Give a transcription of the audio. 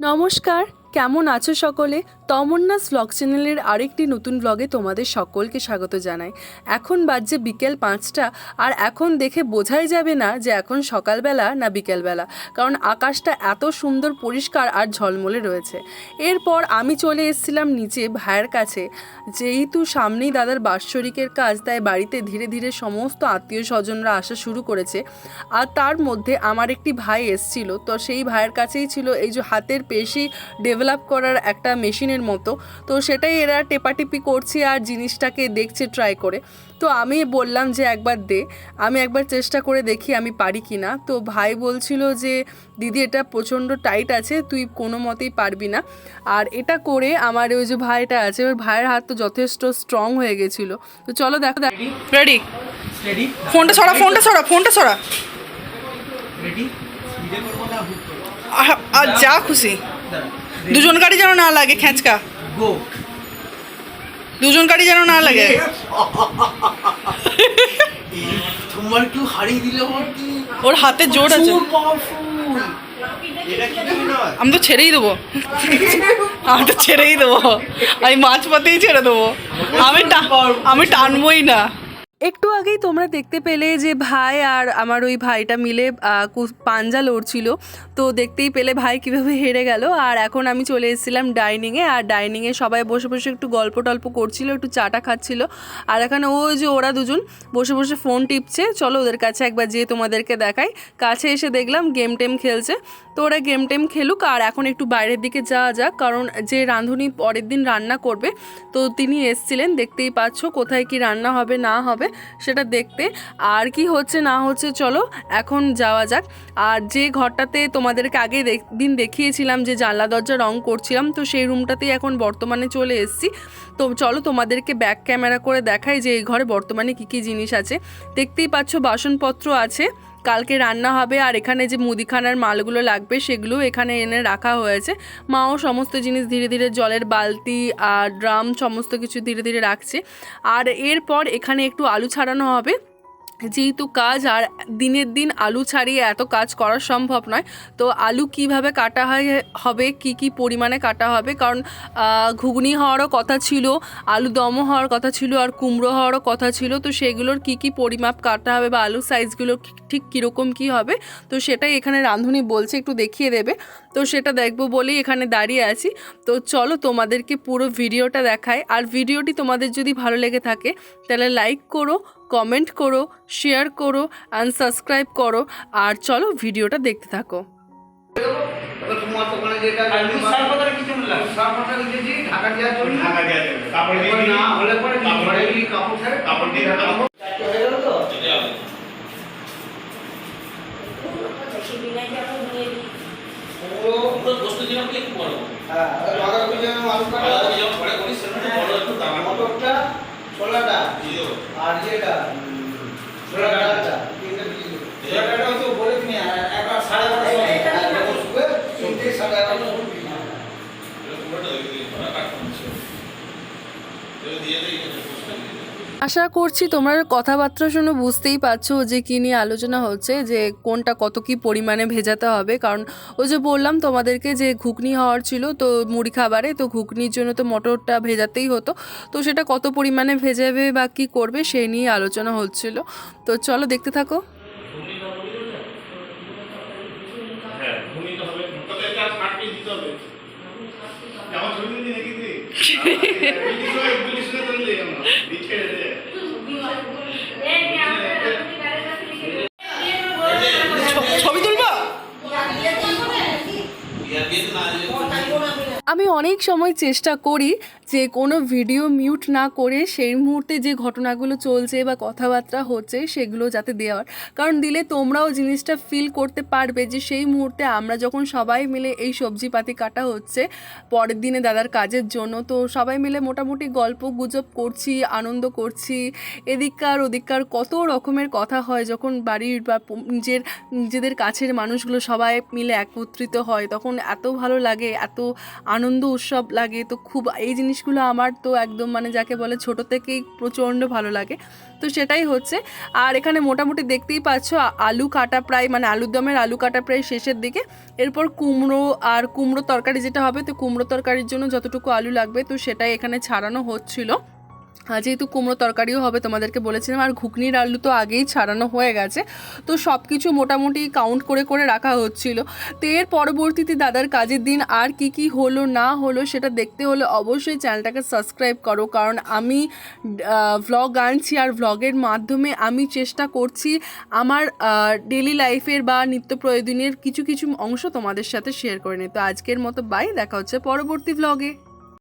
নমস্কার কেমন আছো সকলে? তমন্নাস ব্লগ চ্যানেলের আরেকটি নতুন ব্লগে তোমাদের সকলকে স্বাগত জানাই। এখন বাজছে বিকেল পাঁচটা, আর এখন দেখে বোঝাই যাবে না যে এখন সকালবেলা না বিকেলবেলা, কারণ আকাশটা এত সুন্দর, পরিষ্কার আর ঝলমলে রয়েছে। এরপর আমি চলে এসেছিলাম নিচে ভাইয়ের কাছে। যেহেতু সামনেই দাদার বাৎসরিকের কাজ, তাই বাড়িতে ধীরে ধীরে সমস্ত আত্মীয় স্বজনরা আসা শুরু করেছে। আর তার মধ্যে আমার একটি ভাই এসছিল, তো সেই ভাইয়ের কাছেই ছিল এই যে হাতের পেশি ডেভেলপ করার একটা মেশিনের মতো। তো সেটাই এরা টেপাটিপি করছে আর জিনিসটাকে দেখছে ট্রাই করে। তো আমি বললাম যে একবার দে আমি একবার চেষ্টা করে দেখি আমি পারি কি না তো ভাই বলছিল যে দিদি এটা প্রচণ্ড টাইট আছে তুই কোনো মতেই পারবি না। আর এটা করে আমার ওই যে ভাইটা আছে ওর ভাইয়ের হাত তো যথেষ্ট স্ট্রং হয়ে গেছিল। তো চলো দেখো দেখ রেডি রেডি ফোনটা ছড়া ফোনটা ছড়া ফোনটা ছড়া রেডি আর যা খুশি। দুজন গাড়ি যেন না লাগে খেঁচকা। গো দুজন গাড়ি যেন না লাগে। তোমার কেউ হারিয়ে দিলে ওর হাতে জোর আছে। আমি তো ছেড়েই দেবো। আমি তো ছেড়েই দেবো। আমি মাছ পাতেই ছেড়ে দেবো। আমি আমি টানবোই না। একটু আগেই তোমরা দেখতে পেলে যে ভাই আর আমার ওই ভাইটা মিলে পাঞ্জা লড়ছিল। তো দেখতেই পেলে ভাই কীভাবে হেরে গেল। আর এখন আমি চলে এসেছিলাম ডাইনিংয়ে আর ডাইনিংয়ে সবাই বসে বসে একটু গল্প টল্প করছিল, একটু চাটা খাচ্ছিল। আর এখানে ওই যে ওরা দুজন বসে বসে ফোন টিপছে। চলো ওদের কাছে একবার যেয়ে তোমাদেরকে দেখাই। কাছে এসে দেখলাম গেম টেম খেলছে। তো ওরা গেম টেম খেলুক। আর এখন একটু বাইরের দিকে যাওয়া যাক। কারণ যে রাঁধুনি পরের দিন রান্না করবে, তো তিনি এসছিলেন। দেখতেই পাচ্ছ কোথায় কি রান্না হবে, না হবে। সেটা দেখতে। আর কি হচ্ছে না হচ্ছে চলো, এখন যাওয়া যাক। আর যে ঘরটাতে তোমাদেরকে আগে দিন দেখিয়েছিলাম যে জানলা দরজা রং করছিলাম, তো সেই রুমটাতেই এখন বর্তমানে চলে এসেছি। তো চলো তোমাদেরকে ব্যাক ক্যামেরা করে দেখাই যে এই ঘরে বর্তমানে কী কী জিনিস আছে। দেখতেই পাচ্ছ বাসনপত্র আছে। কালকে রান্না হবে আর এখানে যে মুদিখানার মালগুলো লাগবে সেগুলো এখানে এনে রাখা হয়েছে। মাও সমস্ত জিনিস ধীরে ধীরে জলের বালতি আর ড্রাম সমস্ত কিছু ধীরে ধীরে রাখছে। আর এরপর এখানে একটু আলু ছাড়ানো হবে। যেহেতু কাজ আর দিনের দিন আলু ছাড়িয়ে এত কাজ করা সম্ভব নয়, তো আলু কীভাবে কাটা হয়, হবে, কি কি পরিমাণে কাটা হবে? কারণ ঘুগনি হওয়ারও কথা ছিল, আলু দমও হওয়ার কথা ছিল আর কুমড়ো হওয়ারও কথা ছিল, তো সেগুলোর কি কি পরিমাপ কাটা হবে বা আলু সাইজগুলো ঠিক কীরকম কি হবে, তো সেটাই এখানে রাঁধুনি বলছে, একটু দেখিয়ে দেবে। তো সেটা দেখব বলেই এখানে দাঁড়িয়ে আছি। তো চলো তোমাদেরকে পুরো ভিডিওটা দেখায় আর ভিডিওটি তোমাদের যদি ভালো লেগে থাকে তাহলে লাইক করো কমেন্ট করো শেয়ার করো অ্যান্ড সাবস্ক্রাইব করো। আর চলো ভিডিওটা দেখতে থাকো। তোমার দোকানে যেটা আর তুমি সার পাতাটা কি জন্য লাগবে সার পাতা দিয়েছি ঢাকা দেওয়ার জন্য ঢাকা দেওয়া যাবে। কাপড় দিয়ে এবার দিই। না হলে পরে কাপড় ঘরে দিয়ে- গিয়ে কাপড় ছাড়ে কাপড় দিয়ে ঢাকা দেবো। চারটে হয়ে গেল তো চলে যাবে। পুরো পুরো বস্তু যেরকম একটু বড়। হ্যাঁ ওই বাঁধাকপি যেমন আলু কাটা আলাদা করে যেমন ঘরে করি সেরকম বড় একটু দাম। মটরটা ছোলাটা দিয়ে আর যেটা ছোলা ডালটা তিনটে দিয়ে ছোলা ডালটা হচ্ছে বলে তুমি একবার সাড়ে শুবে তিনটে সাড়ে। এটা পুরোটা দিয়ে দিই, আশা করছি তোমরা কথাবার্তা শুনে বুঝতেই পারছ যে কী নিয়ে আলোচনা হচ্ছে যে কোনটা কত কি পরিমাণে ভেজাতে হবে। কারণ ওই যে বললাম তোমাদেরকে যে ঘুগনি হওয়ার ছিল তো মুড়ি খাবারে তো ঘুগনির জন্য তো মটরটা ভেজাতেই হতো। তো সেটা কত পরিমাণে ভেজাবে বা কী করবে সেই নিয়ে আলোচনা হচ্ছিল। তো চলো দেখতে থাকো। হ্যাঁ। আমার ছবি তুই? পুলিশ হয়ে- পুলিশ হয়ে ধরলি আমরা। দিচ্ছে রে। ছবি তুলবো বিয়া দিয়ে তো না দিলে আমি অনেক সময় চেষ্টা করি যে কোনো ভিডিও মিউট না করে সেই মুহূর্তে যে ঘটনাগুলো চলছে বা কথাবার্তা হচ্ছে সেগুলো যাতে দেওয়ার। কারণ দিলে তোমরাও জিনিসটা ফিল করতে পারবে যে সেই মুহূর্তে আমরা যখন সবাই মিলে এই সবজিপাতি কাটা হচ্ছে পরের দিনে দাদার কাজের জন্য, তো সবাই মিলে মোটামুটি গল্প গুজব করছি, আনন্দ করছি। এদিককার ওদিককার কত রকমের কথা হয় যখন বাড়ির বা নিজের, নিজেদের কাছের মানুষগুলো সবাই মিলে একত্রিত হয়, তখন এত ভালো লাগে, এত আনন্দ উৎসব লাগে, তো খুব, এই জিনিস জিনিসগুলো আমার তো একদম মানে যাকে বলে ছোট থেকেই প্রচণ্ড ভালো লাগে। তো সেটাই হচ্ছে। আর এখানে মোটামুটি দেখতেই পাচ্ছ আলু কাটা প্রায় মানে আলুর দমের আলু কাটা প্রায় শেষের দিকে। এরপর কুমড়ো আর কুমড়ো তরকারি যেটা হবে, তো কুমড়ো তরকারির জন্য যতটুকু আলু লাগবে, তো সেটাই এখানে ছাড়ানো হচ্ছিল। যেহেতু কুমড়ো তরকারিও হবে তোমাদেরকে বলেছিলাম, আর ঘুগনির আলু তো আগেই ছাড়ানো হয়ে গেছে, তো সব কিছু মোটামুটি কাউন্ট করে করে রাখা হচ্ছিল। তো এর পরবর্তীতে দাদার কাজের দিন আর কি কি হলো, না হলো, সেটা দেখতে হলে অবশ্যই চ্যানেলটাকে সাবস্ক্রাইব করো, কারণ আমি ভ্লগ আনছি আর ভ্লগের মাধ্যমে আমি চেষ্টা করছি আমার ডেলি লাইফের বা নিত্য প্রয়োজনীয় কিছু কিছু অংশ তোমাদের সাথে শেয়ার করে নিই তো আজকের মতো বাই দেখা হচ্ছে পরবর্তী ভ্লগে